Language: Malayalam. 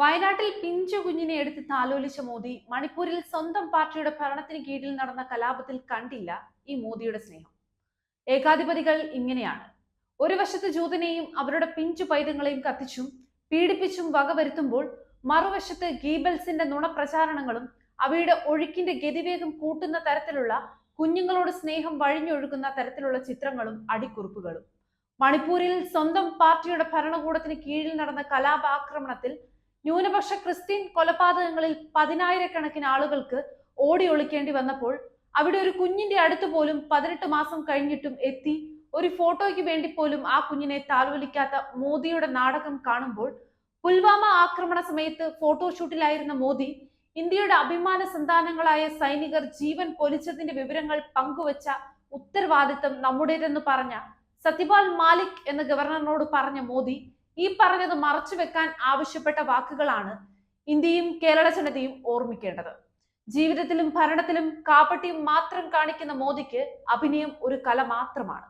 വയനാട്ടിൽ പിഞ്ചു കുഞ്ഞിനെ എടുത്ത് താലോലിച്ച മോദി മണിപ്പൂരിൽ സ്വന്തം പാർട്ടിയുടെ ഭരണത്തിന് കീഴിൽ നടന്ന കലാപത്തിൽ കണ്ടില്ല ഈ മോദിയുടെ സ്നേഹം. ഏകാധിപതികൾ ഇങ്ങനെയാണ്. ഒരു വശത്ത് ജൂതനെയും അവരുടെ പിഞ്ചു പൈതങ്ങളെയും കത്തിച്ചും പീഡിപ്പിച്ചും വകവരുത്തുമ്പോൾ മറുവശത്ത് ഗീബൽസിന്റെ നുണപ്രചാരണങ്ങളും അവയുടെ ഒഴുക്കിന്റെ ഗതിവേഗം കൂട്ടുന്ന തരത്തിലുള്ള കുഞ്ഞുങ്ങളോട് സ്നേഹം വഴിഞ്ഞൊഴുകുന്ന തരത്തിലുള്ള ചിത്രങ്ങളും അടിക്കുറിപ്പുകളും. മണിപ്പൂരിൽ സ്വന്തം പാർട്ടിയുടെ ഭരണകൂടത്തിന് കീഴിൽ നടന്ന കലാപാക്രമണത്തിൽ ന്യൂനപക്ഷ ക്രിസ്ത്യൻ കൊലപാതകങ്ങളിൽ പതിനായിരക്കണക്കിന് ആളുകൾക്ക് ഓടി ഒളിക്കേണ്ടി വന്നപ്പോൾ അവിടെ ഒരു കുഞ്ഞിന്റെ അടുത്ത് പോലും പതിനെട്ട് മാസം കഴിഞ്ഞിട്ടും എത്തി ഒരു ഫോട്ടോയ്ക്ക് വേണ്ടി പോലും ആ കുഞ്ഞിനെ താലോലിക്കാത്ത മോദിയുടെ നാടകം കാണുമ്പോൾ പുൽവാമ ആക്രമണ സമയത്ത് ഫോട്ടോഷൂട്ടിലായിരുന്ന മോദി ഇന്ത്യയുടെ അഭിമാന സന്താനങ്ങളായ സൈനികർ ജീവൻ പൊലിച്ചതിന്റെ വിവരങ്ങൾ പങ്കുവച്ച ഉത്തരവാദിത്തം നമ്മുടേതെന്ന് പറഞ്ഞ സത്യപാൽ മാലിക് എന്ന ഗവർണറിനോട് പറഞ്ഞ മോദി ഈ പറഞ്ഞത് മറച്ചു വെക്കാൻ ആവശ്യപ്പെട്ട വാക്കുകളാണ് ഇന്ത്യയും കേരള ജനതയും ഓർമ്മിക്കേണ്ടത്. ജീവിതത്തിലും ഭരണത്തിലും കാപ്പട്ടിയും മാത്രം കാണിക്കുന്ന മോദിക്ക് അഭിനയം ഒരു കല മാത്രമാണ്.